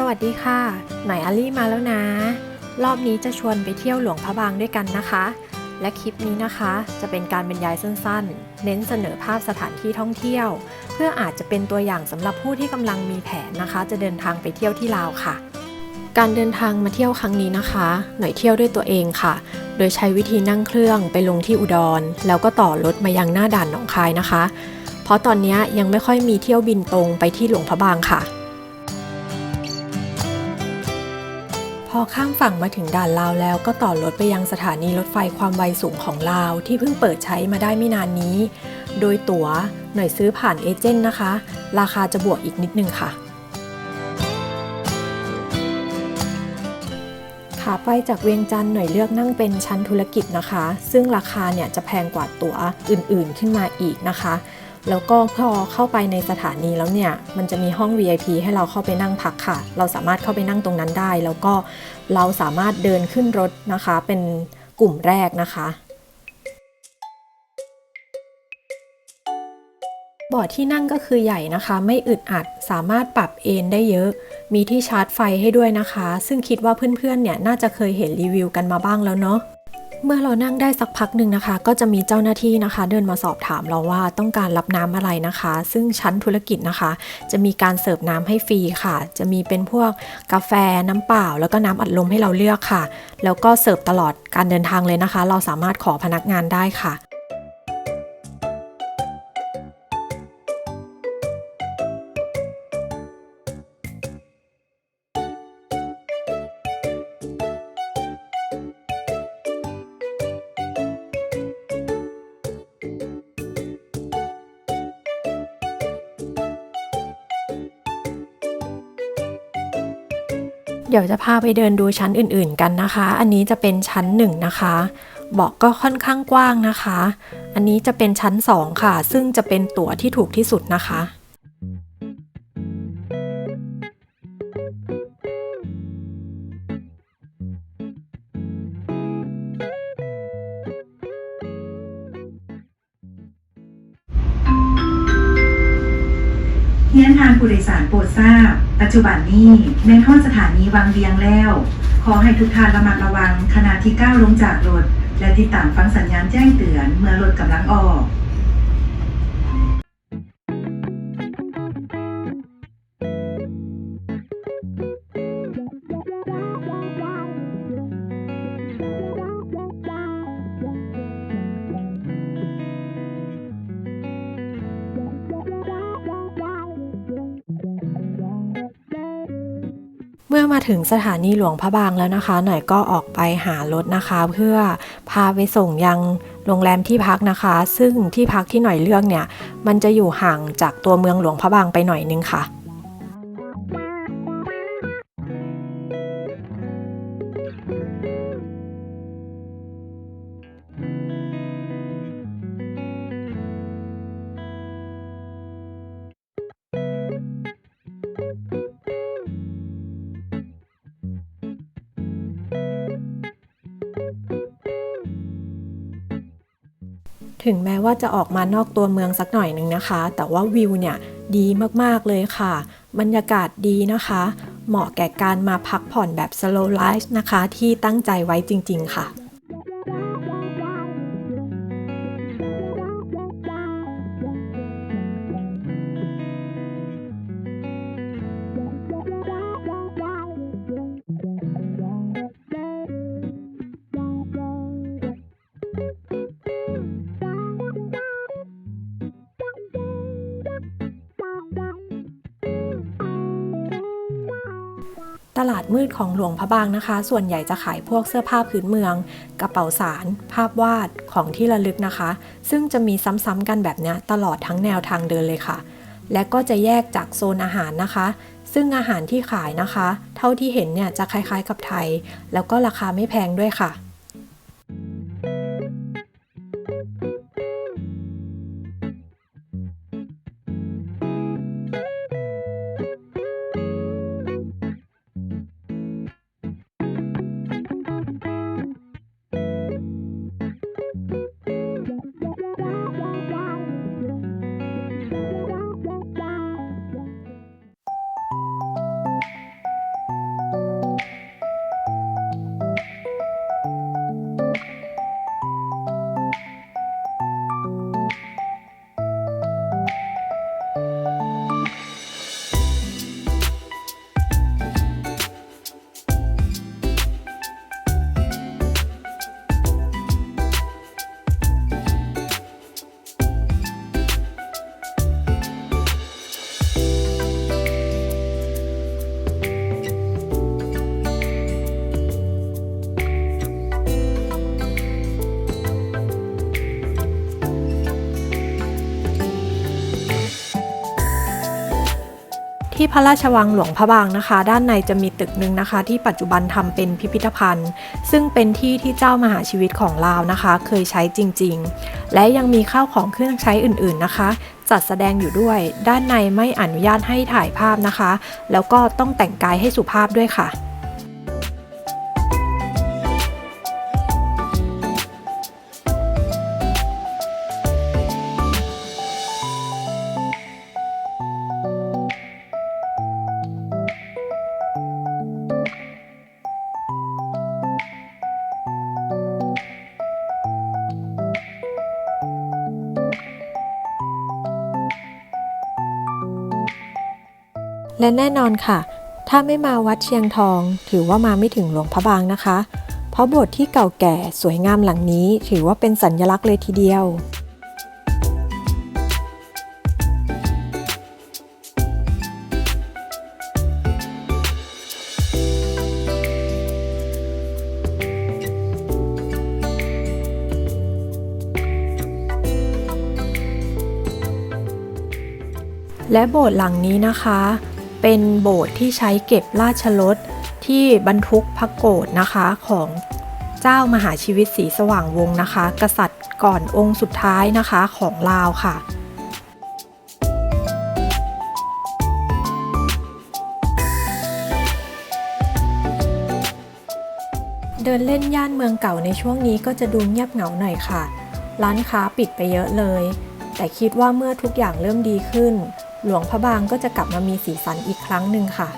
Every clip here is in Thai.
สวัสดีค่ะ หน่อยอลี่มาแล้วนะ รอบนี้จะชวนไปเที่ยวหลวงพระบางด้วยกันนะคะ และคลิปนี้นะคะจะเป็นการบรรยายสั้นๆ เน้นเสนอภาพสถานที่ท่องเที่ยว เพื่ออาจจะเป็นตัวอย่างสำหรับผู้ที่กำลังมีแผนนะคะ จะเดินทางไปเที่ยวที่ลาวค่ะ การเดินทางมาเที่ยวครั้งนี้นะคะ หน่อยเที่ยวด้วยตัวเองค่ะ โดยใช้วิธีนั่งเครื่องไปลงที่อุดร แล้วก็ต่อรถมายังหน้าด่านหนองคายนะคะ เพราะตอนนี้ยังไม่ค่อยมีเที่ยวบินตรงไปที่หลวงพระบางค่ะ อข้ามฝั่งมาถึงด่านลาวแล้วก็ต่อรถไปยังสถานีรถไฟความไวสูงของลาวที่เพิ่งเปิดใช้มาได้ไม่นานนี้ โดยตั๋วหน่อยซื้อผ่านเอเจนต์นะคะ ราคาจะบวกอีกนิดนึงค่ะ ขาไปจากเวียงจันทร์หน่อยเลือกนั่งเป็นชั้นธุรกิจนะคะ ซึ่งราคาเนี่ยจะแพงกว่าตั๋วอื่นๆขึ้นมาอีกนะคะ แล้วก็พอเข้าไปในสถานีแล้วเนี่ย มันจะมีห้อง VIP ให้เราเข้าไปนั่งพักค่ะ เราสามารถเข้าไปนั่งตรงนั้นได้ แล้วก็เราสามารถเดินขึ้นรถนะคะ เป็นกลุ่มแรกนะคะเบาะที่นั่งก็คือใหญ่นะคะ ไม่อึดอัดสามารถปรับเอนได้เยอะ มีที่ชาร์จไฟให้ด้วยนะคะ ซึ่งคิดว่าเพื่อนๆเนี่ยน่าจะเคยเห็นรีวิวกันมาบ้างแล้วเนาะ เมื่อเรานั่งได้สักพักหนึ่งนะคะ ก็จะมีเจ้าหน้าที่นะคะ เดินมาสอบถามเราว่าต้องการรับน้ำอะไรนะคะ ซึ่งชั้นธุรกิจนะคะ จะมีการเสิร์ฟน้ำให้ฟรีค่ะ จะมีเป็นพวกกาแฟน้ำเปล่า แล้วก็น้ำอัดลมให้เราเลือกค่ะ แล้วก็เสิร์ฟตลอดการเดินทางเลยนะคะ เราสามารถขอพนักงานได้ค่ะ ดี๋ยวจะพาไปเดินดูชั้นอื่นๆกันนะคะ อันนี้จะเป็นชั้นหนึ่งนะคะ เบาะก็ค่อนข้างกว้างนะคะ อันนี้จะเป็นชั้นสองค่ะ ซึ่งจะเป็นตั๋วที่ถูกที่สุดนะคะเฮียนทางผู้โดยสารโปรดทราบ ปัจจุบันนี้แม่นทอดสถานีวังเวียงแล้ว ขอให้ทุกท่านระมัดระวังขณะที่ก้าวลงจากรถ และติดตามฟังสัญญาณแจ้งเตือนเมื่อรถกำลังออก มื่อมาถึงสถานีหลวงพระบางแล้วนะคะ หน่อยก็ออกไปหารถนะคะ เพื่อพาไปส่งยังโรงแรมที่พักนะคะ ซึ่งที่พักที่หน่อยเลือกเนี่ย มันจะอยู่ห่างจากตัวเมืองหลวงพระบางไปหน่อยนึงค่ะ ถึงแม้ว่าจะออกมานอกตัวเมืองสักหน่อยหนึ่งนะคะ แต่ว่าวิวเนี่ยดีมากๆเลยค่ะ บรรยากาศดีนะคะ เหมาะแก่การมาพักผ่อนแบบ slow life นะคะ ที่ตั้งใจไว้จริง ๆ ค่ะ มืดของหลวงพระบางนะคะ ส่วนใหญ่จะขายพวกเสื้อผ้าพื้นเมือง กระเป๋าสาร ภาพวาดของที่ระลึกนะคะ ซึ่งจะมีซ้ำๆกันแบบนี้ตลอดทั้งแนวทางเดินเลยค่ะ และก็จะแยกจากโซนอาหารนะคะ ซึ่งอาหารที่ขายนะคะ เท่าที่เห็นเนี่ยจะคล้ายๆกับไทย แล้วก็ราคาไม่แพงด้วยค่ะ ระราชวังหลวงพระบางนะคะ ด้านในจะมีตึกหนึ่งนะคะ ที่ปัจจุบันทำเป็นพิพิธภัณฑ์ ซึ่งเป็นที่ที่เจ้ามหาชีวิตของลาวนะคะ เคยใช้จริง ๆ และยังมีข้าวของเครื่องใช้อื่น ๆนะคะ จัดแสดงอยู่ด้วย ด้านในไม่อนุญาตให้ถ่ายภาพนะคะ แล้วก็ต้องแต่งกายให้สุภาพด้วยค่ะ และแน่นอนค่ะ ถ้าไม่มาวัดเชียงทอง ถือว่ามาไม่ถึงหลวงพระบางนะคะ เพราะโบสถ์ที่เก่าแก่สวยงามหลังนี้ ถือว่าเป็นสัญลักษณ์เลยทีเดียวและโบสถ์หลังนี้นะคะ เป็นโบสถ์ที่ใช้เก็บราชรถที่บรรทุกพระโกรธนะคะของเจ้ามหาชีวิตสีสว่างวงศ์นะคะ กษัตริย์ก่อนองค์สุดท้ายนะคะของลาวค่ะ เดินเล่นย่านเมืองเก่าในช่วงนี้ก็จะดูเงียบเหงาหน่อยค่ะ ร้านค้าปิดไปเยอะเลย แต่คิดว่าเมื่อทุกอย่างเริ่มดีขึ้น หลวงพระบางก็จะกลับมามีสีสันอีกครั้งหนึ่งค่ะ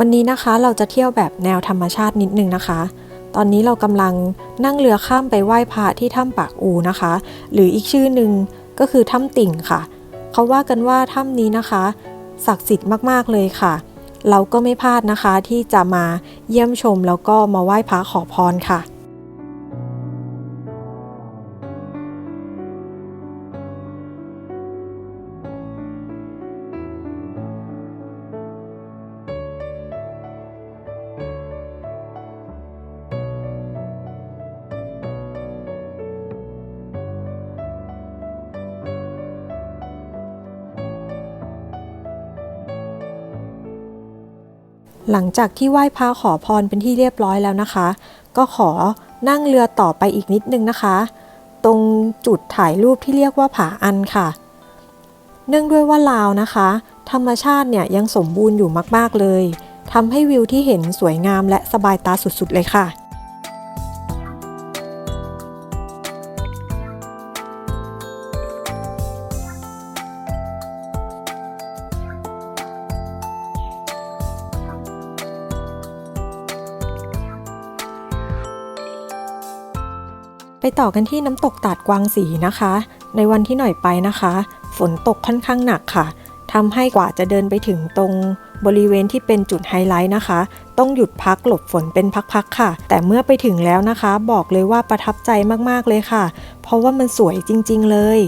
วันนี้นะคะเราจะเที่ยวแบบแนวธรรมชาตินิดนึงนะคะ ตอนนี้เรากำลังนั่งเรือข้ามไปไหว้พระที่ถ้ำปากอูนะคะ หรืออีกชื่อหนึ่งก็คือถ้ำติ่งค่ะ เขาว่ากันว่าถ้ำนี้นะคะ ศักดิ์สิทธิ์มากๆเลยค่ะ เราก็ไม่พลาดนะคะที่จะมาเยี่ยมชมแล้วก็มาไหว้พระขอพรค่ะ หลังจากที่ไหว้พระขอพรเป็นที่เรียบร้อยแล้วนะคะ ก็ขอนั่งเรือต่อไปอีกนิดนึงนะคะ ตรงจุดถ่ายรูปที่เรียกว่าผาอันค่ะ เนื่องด้วยว่าลาวนะคะ ธรรมชาติเนี่ยยังสมบูรณ์อยู่มากๆเลยทำให้วิวที่เห็นสวยงามและสบายตาสุดๆเลยค่ะ ต่อกันที่น้ำตกตาดกวางสีนะคะ ในวันที่หน่อยไปนะคะ ฝนตกค่อนข้างหนักค่ะทำให้กว่าจะเดินไปถึงตรงบริเวณที่เป็นจุดไฮไลท์นะคะ ต้องหยุดพักหลบฝนเป็นพักๆค่ะ แต่เมื่อไปถึงแล้วนะคะ บอกเลยว่าประทับใจมากๆเลยค่ะ เพราะว่ามันสวยจริง ๆ เลย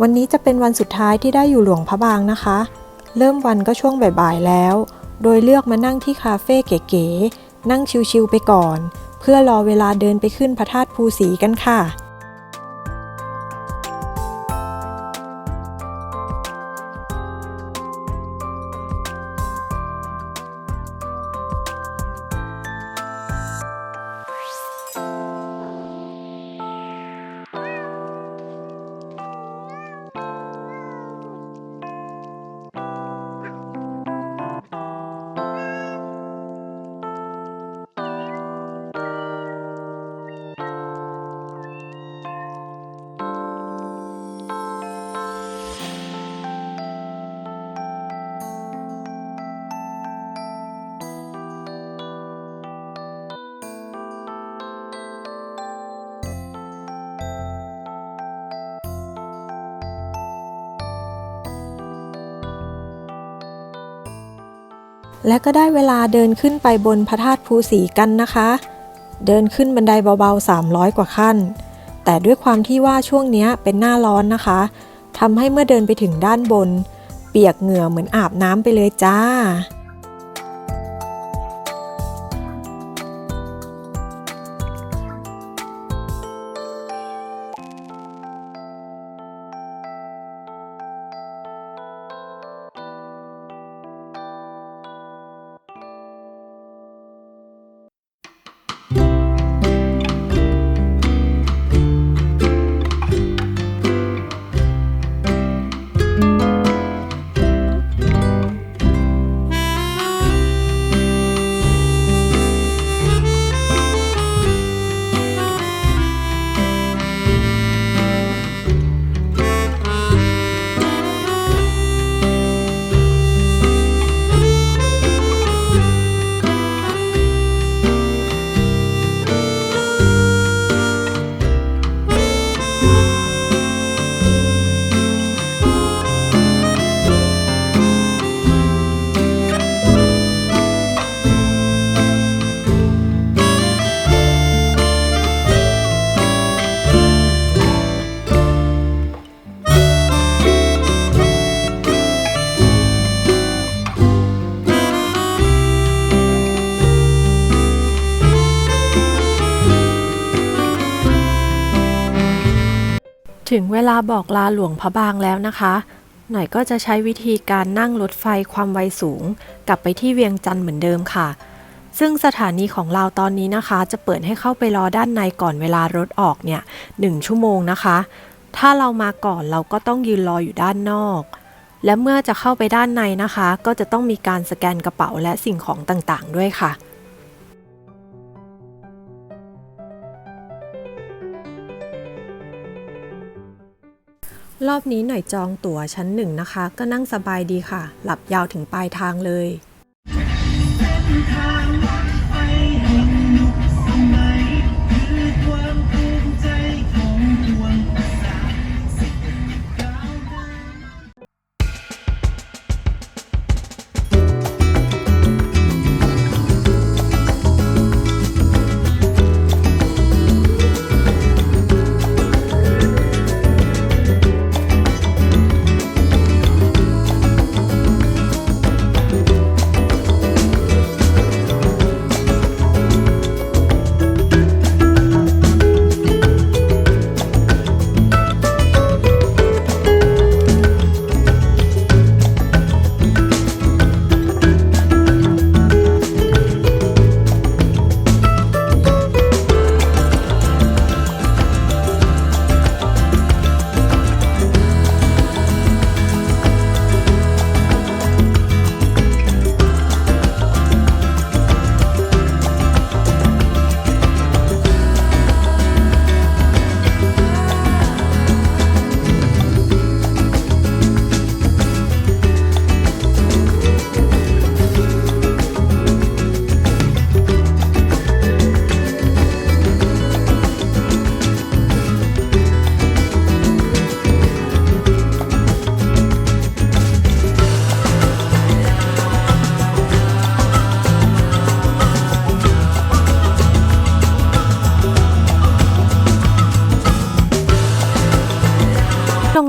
วันนี้จะเป็นวันสุดท้ายที่ได้อยู่หลวงพระบางนะคะ เริ่มวันก็ช่วงบ่ายๆแล้ว โดยเลือกมานั่งที่คาเฟ่เก๋ๆนั่งชิลๆไปก่อน เพื่อรอเวลาเดินไปขึ้นพระธาตุภูสีกันค่ะ และก็ได้เวลาเดินขึ้นไปบนพระธาตุภูสีกันนะคะ เดินขึ้นบันไดเบาๆ 300 กว่าขั้น แต่ด้วยความที่ว่าช่วงนี้เป็นหน้าร้อนนะคะทำให้เมื่อเดินไปถึงด้านบน เปียกเหงื่อเหมือนอาบน้ำไปเลยจ้า ถึงเวลาบอกลาหลวงพระบางแล้วนะคะ หน่อยก็จะใช้วิธีการนั่งรถไฟความไวสูง กลับไปที่เวียงจันทร์เหมือนเดิมค่ะ ซึ่งสถานีของเราตอนนี้นะคะ จะเปิดให้เข้าไปรอด้านในก่อนเวลารถออกเนี่ยหนึ่งชั่วโมงนะคะ ถ้าเรามาก่อนเราก็ต้องยืนรออยู่ด้านนอก และเมื่อจะเข้าไปด้านในนะคะ ก็จะต้องมีการสแกนกระเป๋าและสิ่งของต่างๆ ด้วยค่ะ รอบนี้หน่อยจองตั๋วชั้นหนึ่งนะคะ ก็นั่งสบายดีค่ะ หลับยาวถึงปลายทางเลย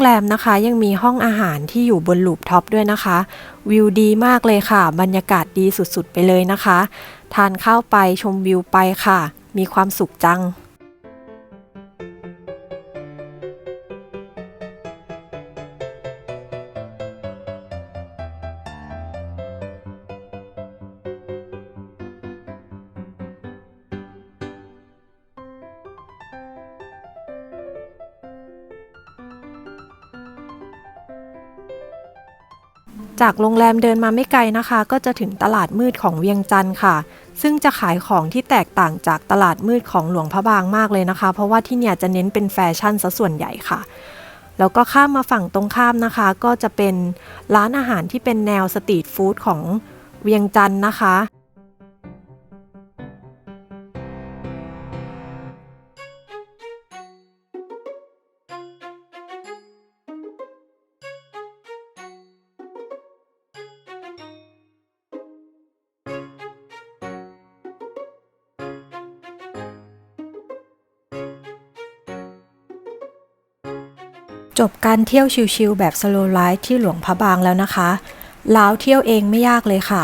แรมนะคะ ยังมีห้องอาหารที่อยู่บนลูปท็อปด้วยนะคะ วิวดีมากเลยค่ะ บรรยากาศดีสุดๆ ไปเลยนะคะ ทานข้าวไปชมวิวไปค่ะ มีความสุขจัง จากโรงแรมเดินมาไม่ไกลนะคะ ก็จะถึงตลาดมืดของเวียงจันทร์ค่ะ ซึ่งจะขายของที่แตกต่างจากตลาดมืดของหลวงพระบางมากเลยนะคะ เพราะว่าที่เนี่ยจะเน้นเป็นแฟชั่นซะส่วนใหญ่ค่ะ แล้วก็ข้ามมาฝั่งตรงข้ามนะคะ ก็จะเป็นร้านอาหารที่เป็นแนวสตรีทฟู้ดของเวียงจันทร์นะคะ บการเที่ยวชิลๆแบบสโลไลฟ์ที่หลวงพระบางแล้วนะคะลาวเที่ยวเองไม่ยากเลยค่ะ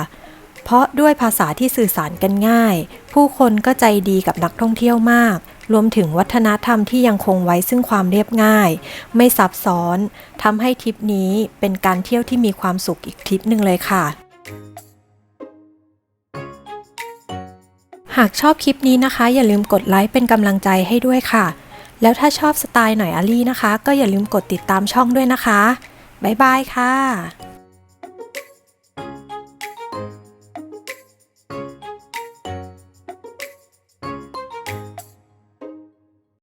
เพราะด้วยภาษาที่สื่อสารกันง่าย ผู้คนก็ใจดีกับนักท่องเที่ยวมาก รวมถึงวัฒนธรรมที่ยังคงไว้ซึ่งความเรียบง่าย ไม่ซับซ้อนทำให้ทริปนี้เป็นการเที่ยวที่มีความสุขอีกทริปหนึ่งเลยค่ะ หากชอบคลิปนี้นะคะ อย่าลืมกดไลค์เป็นกำลังใจให้ด้วยค่ะ แล้วถ้าชอบสไตล์หน่อยอาลี่นะคะ ก็อย่าลืมกดติดตามช่องด้วยนะคะ บ๊ายบายค่ะ